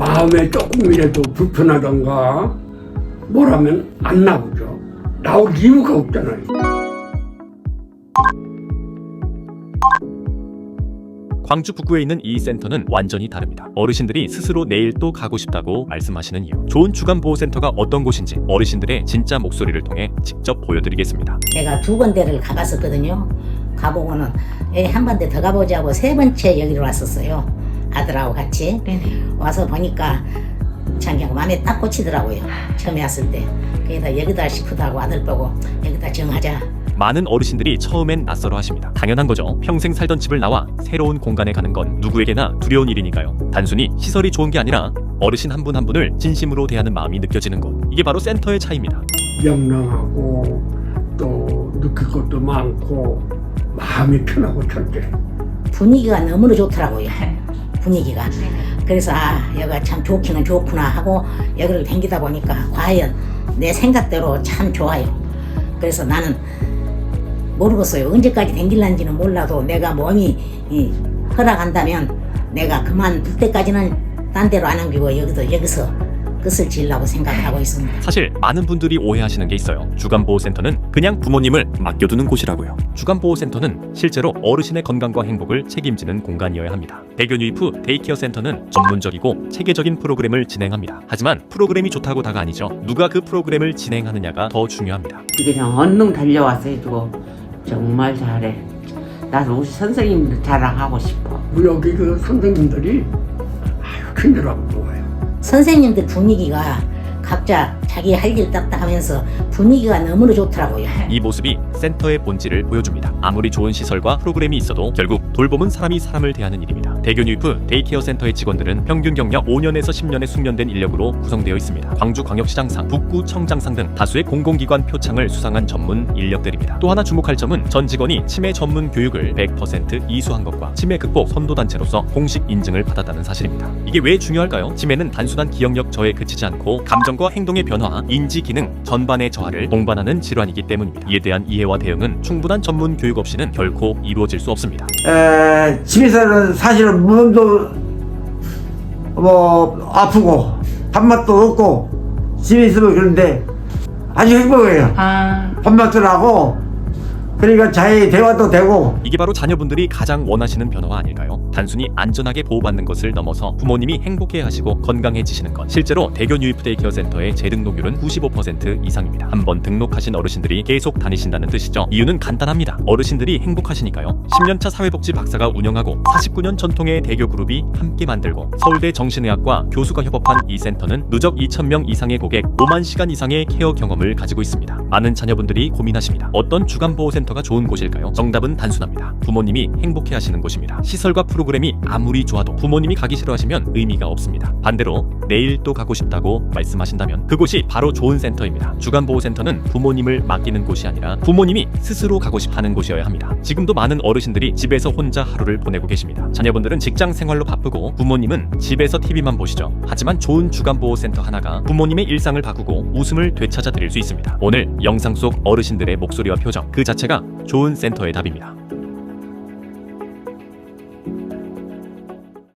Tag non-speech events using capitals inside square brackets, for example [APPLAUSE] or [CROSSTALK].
마음에 조금이라도 불편하던가 뭐라면 안 나오죠. 나올 이유가 없잖아요. 광주 북구에 있는 이 센터는 완전히 다릅니다. 어르신들이 스스로 내일 또 가고 싶다고 말씀하시는 이유. 좋은 주간보호센터가 어떤 곳인지 어르신들의 진짜 목소리를 통해 직접 보여드리겠습니다. 내가 두 군데를 가봤었거든요. 가보고는 에, 한 번데 더 가보자고 세 번째 여기로 왔었어요. 아들하고 같이 와서 보니까 참 그냥 마음에 딱 꽂히더라고요. 처음에 왔을 때. 그래서 여기다 싶다고 아들 보고 여기다 정하자. 많은 어르신들이 처음엔 낯설어 하십니다. 당연한 거죠. 평생 살던 집을 나와 새로운 공간에 가는 건 누구에게나 두려운 일이니까요. 단순히 시설이 좋은 게 아니라 어르신 한 분 한 분을 진심으로 대하는 마음이 느껴지는 것. 이게 바로 센터의 차이입니다. 명랑하고 또 느낄 것도 많고 마음이 편하고 절대. 분위기가 너무나 좋더라고요. [LAUGHS] 분위기가. 그래서 아 여기가 참 좋기는 좋구나 하고 여기를 댕기다 보니까 과연 내 생각대로 참 좋아요. 그래서 나는 모르겠어요. 언제까지 댕길란지는 몰라도 내가 몸이 이, 허락한다면 내가 그만둘 때까지는 딴 데로 안 옮기고 여기서 여기서 끝을 지으려고 생각하고 있습니다. 사실 많은 분들이 오해하시는 게 있어요. 주간보호센터는 그냥 부모님을 맡겨두는 곳이라고요. 주간보호센터는 실제로 어르신의 건강과 행복을 책임지는 공간이어야 합니다. 대견 유입 후 데이케어 센터는 전문적이고 체계적인 프로그램을 진행합니다. 하지만 프로그램이 좋다고 다가 아니죠. 누가 그 프로그램을 진행하느냐가 더 중요합니다. 그냥 얼른 달려와서 해주고 정말 잘해. 나도 우리 선생님들 자랑하고 싶어. 여기 그 선생님들이 아유 친절하고 좋아요. 선생님들 분위기가 각자 자기 할 일 딱딱 하면서 분위기가 너무나 좋더라고요. 이 모습이 센터의 본질을 보여줍니다. 아무리 좋은 시설과 프로그램이 있어도 결국 돌봄은 사람이 사람을 대하는 일입니다. 유입 후 데이케어 센터의 직원들은 평균 경력 5년에서 10년의 숙련된 인력으로 구성되어 있습니다. 광주광역시장상, 북구청장상 등 다수의 공공기관 표창을 수상한 전문 인력들입니다. 또 하나 주목할 점은 전 직원이 치매 전문 교육을 100% 이수한 것과 치매 극복 선도단체로서 공식 인증을 받았다는 사실입니다. 이게 왜 중요할까요? 치매는 단순한 기억력 저에 그치지 않고 감정 과 행동의 변화, 인지 기능 전반의 저하를 동반하는 질환이기 때문입니다. 이에 대한 이해와 대응은 충분한 전문 교육 없이는 결코 이루어질 수 없습니다. 에, 집에서는 사실은 몸도 뭐 아프고 밥맛도 없고 집에 있으면 그런데 아주 행복해요. 아, 밥맛도 나고 그러니까 자기 대화도 되고 이게 바로 자녀분들이 가장 원하시는 변화가 아닐까요? 단순히 안전하게 보호받는 것을 넘어서 부모님이 행복해 하시고 건강해지시는 것. 실제로 대견 유입 데이 케어 센터의 재등록률은 95% 이상입니다. 한번 등록하신 어르신들이 계속 다니신다는 뜻이죠. 이유는 간단합니다. 어르신들이 행복하시니까요. 10년차 사회복지 박사가 운영하고 49년 전통의 대교 그룹이 함께 만들고 서울대 정신의학과 교수가 협업한 이 센터는 누적 2,000명 이상의 고객, 5만 시간 이상의 케어 경험을 가지고 있습니다. 많은 자녀분들이 고민하십니다. 어떤 주간보호센터 가 좋은 곳일까요? 정답은 단순합니다. 부모님이 행복해 하시는 곳입니다. 시설과 프로그램이 아무리 좋아도 부모님이 가기 싫어하시면 의미가 없습니다. 반대로 내일 또 가고 싶다고 말씀하신다면 그곳이 바로 좋은 센터입니다. 주간보호센터는 부모님을 맡기는 곳이 아니라 부모님이 스스로 가고 싶어 하는 곳이어야 합니다. 지금도 많은 어르신들이 집에서 혼자 하루를 보내고 계십니다. 자녀분들은 직장 생활로 바쁘고 부모님은 집에서 TV만 보시죠. 하지만 좋은 주간보호센터 하나가 부모님의 일상을 바꾸고 웃음을 되찾아 드릴 수 있습니다. 오늘 영상 속 어르신들의 목소리와 표정 그 자체가 좋은 센터의 답입니다.